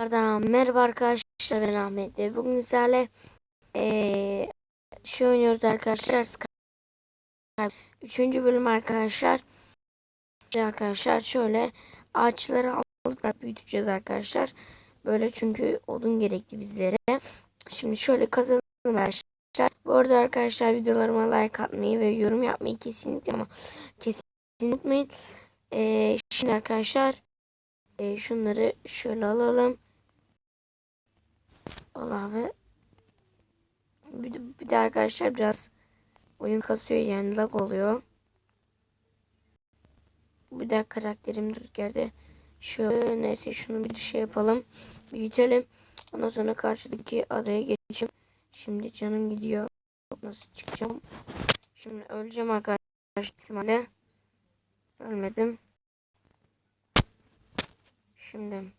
Tekrardan merhaba arkadaşlar ben Ahmet ve bugün sizlerle eee şey oynuyoruz arkadaşlar Skype. 3. bölüm arkadaşlar. Arkadaşlar şöyle ağaçları alıp büyüteceğiz arkadaşlar. Böyle çünkü odun gerekli bizlere. Şimdi şöyle kazalım arkadaşlar. Bu arada arkadaşlar videolarıma like atmayı ve yorum yapmayı kesinlikle ama kesinlikle unutmayın. Eee, şimdi arkadaşlar eee, şunları şöyle alalım Allah ve bir de, bir de arkadaşlar biraz oyun kasıyor yani lag oluyor. Bir de karakterim dur geldi. Şöyle neyse şunu bir şey yapalım. Büyütelim. Ondan sonra karşıdaki adaya geçeyim. Şimdi canım gidiyor. Nasıl çıkacağım? Şimdi öleceğim arkadaşlar. Ölmedim. Şimdi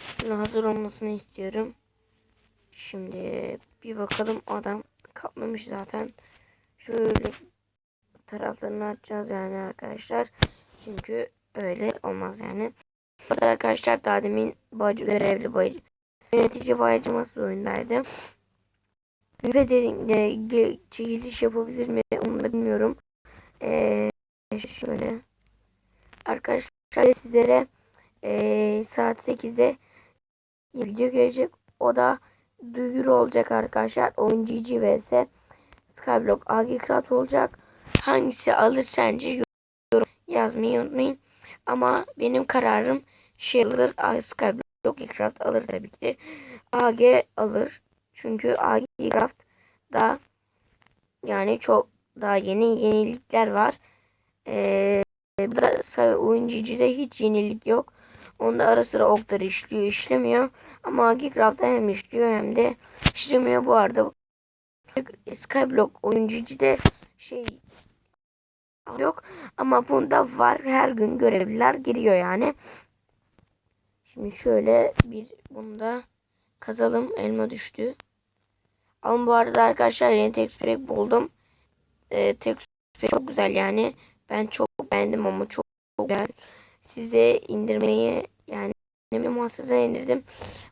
şunu hazır olmasını istiyorum. Şimdi bir bakalım adam kapmamış zaten. Şöyle taraflarını açacağız yani arkadaşlar. Çünkü öyle olmaz yani. Burada arkadaşlar daha demin bacı, görevli bacı, yönetici bacıması oyundaydı. Ve de çekiliş yapabilir mi onu da bilmiyorum. Ee, şöyle. Arkadaşlar sizlere ee, saat 8'de video gelecek. O da duyuru olacak arkadaşlar. Oyuncu vs Skyblock AG Krat olacak. Hangisi alır sence yorum yazmayı unutmayın. Ama benim kararım şey alır. Skyblock Craft alır tabii ki. AG alır. Çünkü AG Craft da yani çok daha yeni yenilikler var. Ee, burada oyuncuda hiç yenilik yok. Onda ara sıra okları işliyor, işlemiyor. Ama Geekcraft'ta hem işliyor hem de işlemiyor bu arada. Skyblock oyuncuda şey yok ama bunda var. Her gün görevliler giriyor yani. Şimdi şöyle bir bunda kazalım. Elma düştü. Ama bu arada arkadaşlar yeni texture buldum. Ee, texture çok güzel yani. Ben çok beğendim ama çok, çok güzel. Size indirmeyi yani Master'dan indirdim.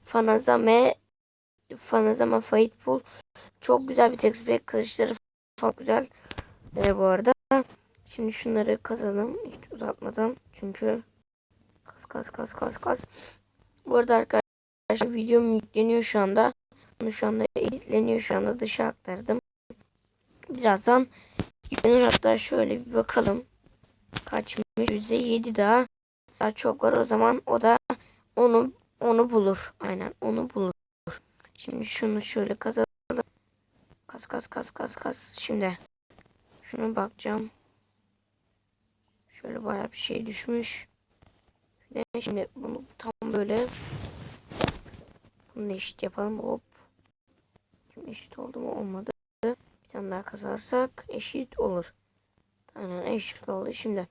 Fanazame Fanazama Fightful çok güzel bir texture kılıçları falan güzel. Ee, bu arada şimdi şunları kazalım hiç uzatmadan çünkü kas kas kas kas kas. Bu arada arkadaşlar videom yükleniyor şu anda. Bunu şu anda editleniyor şu anda dışa aktardım. Birazdan yüklenir hatta şöyle bir bakalım. Kaçmış? %7 daha. Daha çok var o zaman o da onu onu bulur. Aynen onu bulur. Şimdi şunu şöyle kazalım. Kas kas kas kas kas. Şimdi şunu bakacağım. Şöyle baya bir şey düşmüş. Şimdi bunu tam böyle bunu eşit yapalım. Hop. Kim eşit oldu mu? Olmadı. Bir tane daha kazarsak eşit olur. Aynen eşit oldu. Şimdi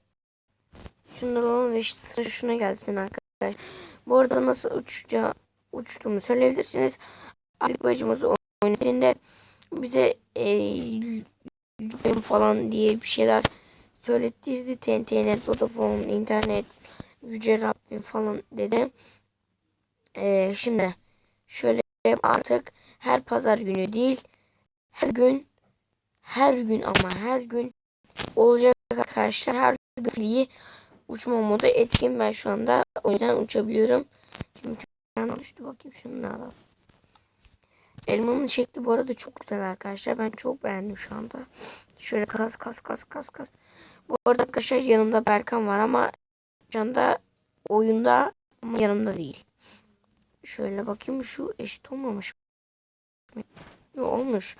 şundan alalım ve sıra şuna gelsin arkadaşlar. Bu arada nasıl uçacağı uçtuğumu söyleyebilirsiniz. Artık bacımız oynadığında bize e, falan diye bir şeyler söylettirdi. TNT, Vodafone, internet, Yüce Rabbim falan dedi. E, şimdi şöyle artık her pazar günü değil her gün her gün ama her gün olacak arkadaşlar her gün uçma modu etkin ben şu anda o yüzden uçabiliyorum. Şimdi ben oluştu bakayım şunu alalım. Elmanın şekli bu arada çok güzel arkadaşlar. Ben çok beğendim şu anda. Şöyle kas kas kas kas kas. Bu arada arkadaşlar yanımda Berkan var ama şu anda oyunda ama yanımda değil. Şöyle bakayım şu eşit olmamış. Yok olmuş.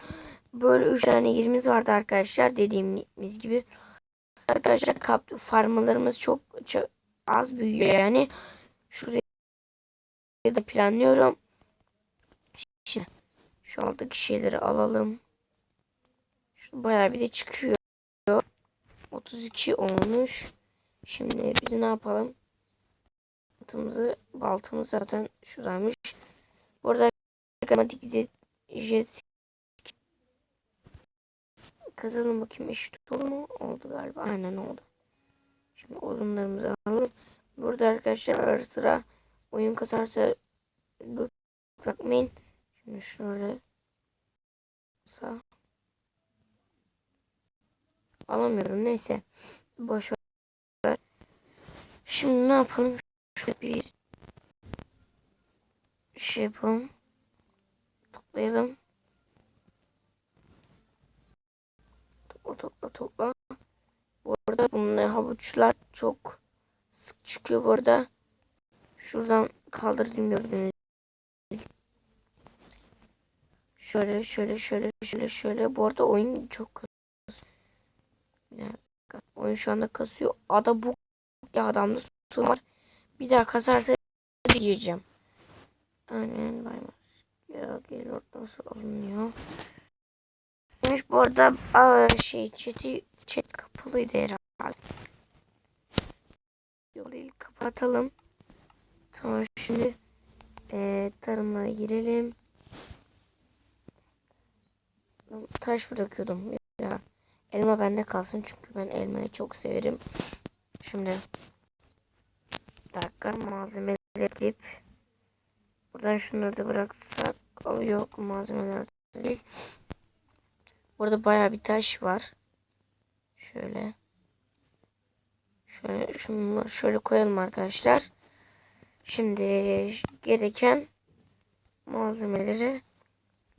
Böyle 3 tane yerimiz vardı arkadaşlar dediğimiz gibi. Arkadaşlar kap farmalarımız çok, çok az büyüyor yani. Şuraya da planlıyorum. Şimdi şu alttaki şeyleri alalım. Şu bayağı bir de çıkıyor. 32 olmuş. Şimdi biz ne yapalım? Baltımızı, baltımız zaten şuradaymış. Burada matematik jet kazalım bakayım eşit olur mu? Oldu galiba. Aynen oldu. Şimdi odunlarımızı alalım. Burada arkadaşlar ara sıra oyun kasarsa bakmayın. Şimdi şöyle sağ alamıyorum. Neyse. Boş ver. Şimdi ne yapalım? Şöyle bir şey yapalım. Toplayalım. Topla topla. Bu arada bunlar havuçlar çok sık çıkıyor bu arada. Şuradan kaldırdım gördüğünüz. Şöyle şöyle şöyle şöyle şöyle. Bu arada oyun çok kasıyor. Oyun şu anda kasıyor. Ada bu ya adamda su var. Bir daha kasarsa diyeceğim. Aynen baymış. Ya gel orada nasıl alınıyor. Neymiş bu arada şey chat'i chat kapalıydı herhalde. Yok değil kapatalım. Tamam şimdi e, tarımlara girelim. Taş bırakıyordum. Ya, elma bende kalsın çünkü ben elmayı çok severim. Şimdi dakika malzemeleri ekleyip buradan şunları da bıraksak o yok malzemeler değil. Burada baya bir taş var. Şöyle. Şöyle şunu şöyle koyalım arkadaşlar. Şimdi gereken malzemeleri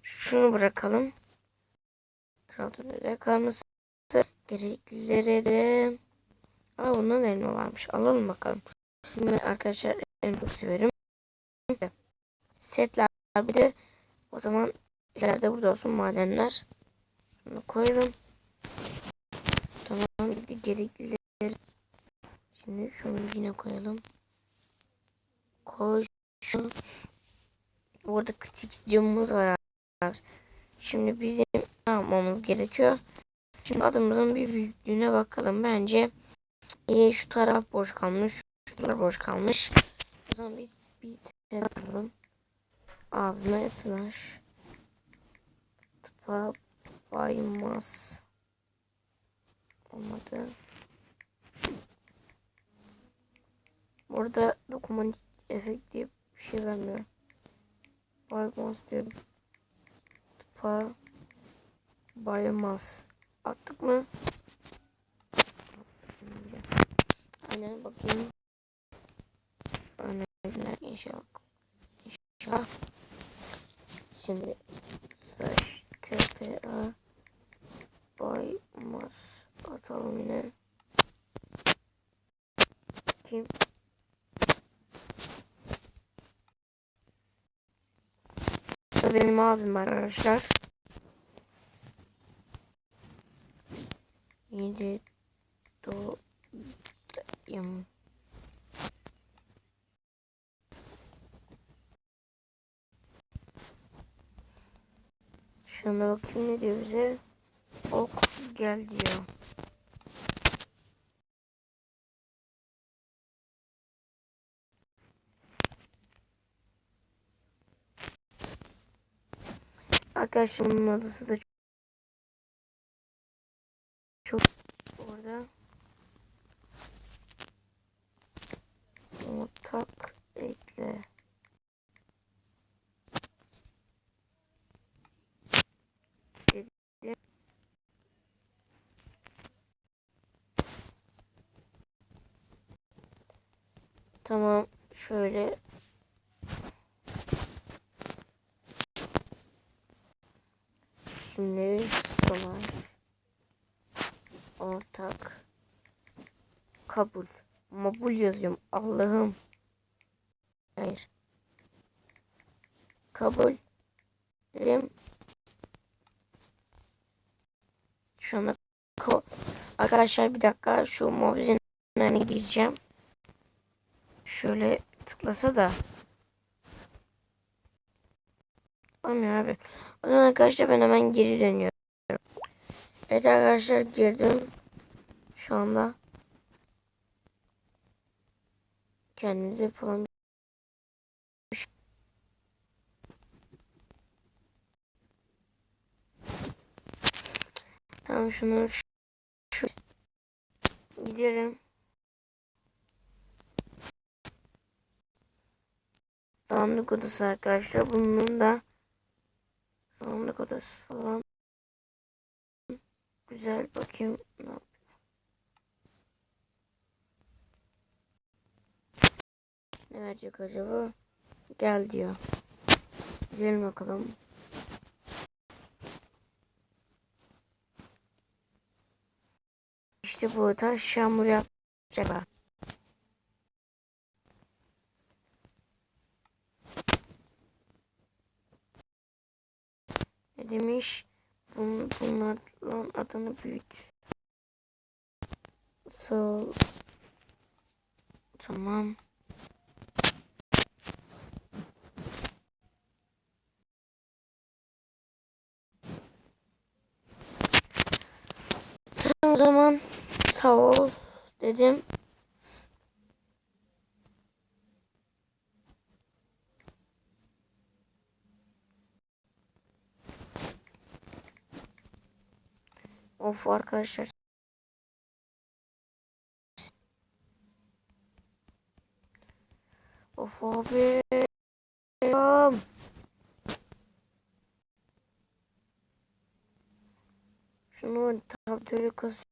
şunu bırakalım. Kralda kalması gereklileri de Aa bundan elma varmış. Alalım bakalım. Şimdi arkadaşlar elma severim. Setler bir de o zaman ileride burada olsun madenler. Şunu koyalım. Tamam gereklileri. Şimdi şunu yine koyalım. Koy şunu. Orada küçük camımız var. Şimdi bizim ne yapmamız gerekiyor? Şimdi adımızın bir büyüklüğüne bakalım. Bence e, şu taraf boş kalmış. Şu taraf boş kalmış. O zaman biz bir tane atalım. Abime slash tıpa baymaz. Olmadı. Burada dokuman efekt diye bir şey vermiyor. Baymaz diyorum. Tıpa baymaz. Attık mı? Aynen bakayım. Aynen inşallah. İnşallah. Şimdi PA Baymaz atalım yine. Kim? Benim abim var arkadaşlar. 7 Şuna bakayım ne diyor bize. Ok gel diyor. Arkadaşlar bunun adası da çok orada ortak ekle dedi. Tamam şöyle. Şimdi solar ortak. Kabul. Mabul yazıyorum. Allah'ım. Hayır. Kabul. Dedim. Ko arkadaşlar bir dakika şu mobizinlerine gireceğim şöyle tıklasa da Olmuyor abi. O zaman arkadaşlar ben hemen geri dönüyorum. Evet arkadaşlar girdim. Şu anda. Kendimize yapalım. Tamam şunu şu, giderim. Sandık odası arkadaşlar. Bunun da sandık odası falan. Güzel bakayım. Ne yapıyor? Ne verecek acaba? Gel diyor. Gidelim bakalım. İşte bu taş yağmur yapacak. Demiş? Bun, bunlarla adını büyüt. Sol. Tamam. Tamam o zaman sağ ol dedim. Of arkadaşlar. Of abi. Şunu tabii kız